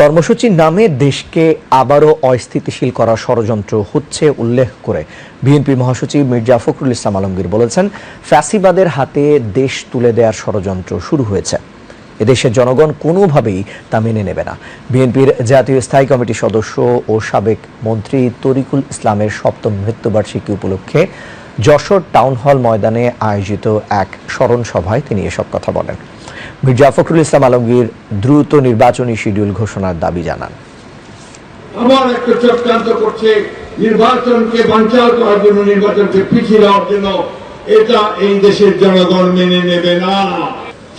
কর্মসূচির নামে দেশকে আবারও অস্থিতিশীল করা ষড়যন্ত্র হচ্ছে উল্লেখ করে বিএনপি মহাসচিব মির্জা ফখরুল ইসলাম আলমগীর বলেছেন, ফ্যাসিবাদের হাতে দেশ তুলে দেওয়ার ষড়যন্ত্র শুরু হয়েছে। এদেশের জনগণ কোনোভাবেই তা মেনে নেবে না। বিএনপির জাতীয় স্থায়ী কমিটির সদস্য ও সাবেক মন্ত্রী তরিকুল ইসলামের সপ্তম মৃত্যুবার্ষিকী উপলক্ষে যশোর টাউন হল ময়দানে আয়োজিত এক স্মরণ সভায় তিনি এসব কথা বলেন। মির্জা ফখরুল ইসলাম আলমগীর দ্রুত নির্বাচনী শিডিউল ঘোষণার দাবি জানান। আবার একটা চক্রান্ত করছে নির্বাচনকে বাঞ্চাল করার জন্য, নির্বাচনকে পিছিয়ে দেওয়ার জন্য। এটা এই দেশের জনগণ মেনে নেবে না।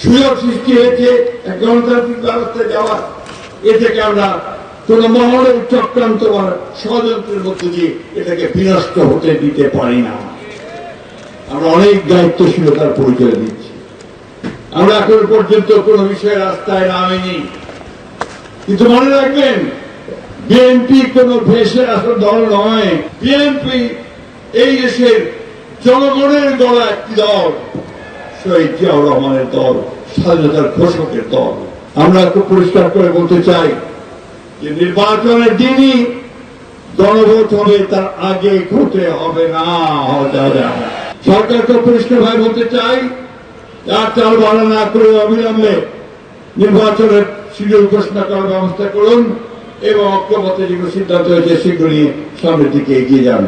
সুযোগ সৃষ্টি হয়েছে গণতান্ত্রিক যাওয়ার এ থেকে আমরা কোন মহলের চক্রান্ত ষড়যন্ত্রের মধ্যে দিয়ে এটাকে বিনষ্ট হতে দিতে পারি না। আমরা অনেক দায়িত্বশীলতার পরিচয় দিচ্ছি। আমরা এখন পর্যন্ত কোনো বিষয়ে রাস্তায় নামিনি। কিন্তু মনে রাখবেন বিএনপি কোন ভেসে আসা দল নয়। বিএনপি এই দেশের জনগণের গড়া একটি দল, শহীদ জিয়াউর রহমানের দল, স্বাধীনতার ঘোষকের দল। আমরা খুব পরিষ্কার করে বলতে চাই যে নির্বাচনের দিনই গণভোট হবে, তার আগে ঘটে হবে না। সরকারকে পরিষ্কার ভাবে বলতে চাই চাল ভালো না, করে অবিলম্বে নির্বাচনের শিডিউল ঘোষণা করার ব্যবস্থা করুন এবং ঐক্যমতে যেগুলো সিদ্ধান্ত হয়েছে সেগুলি সামনের দিকে এগিয়ে যান।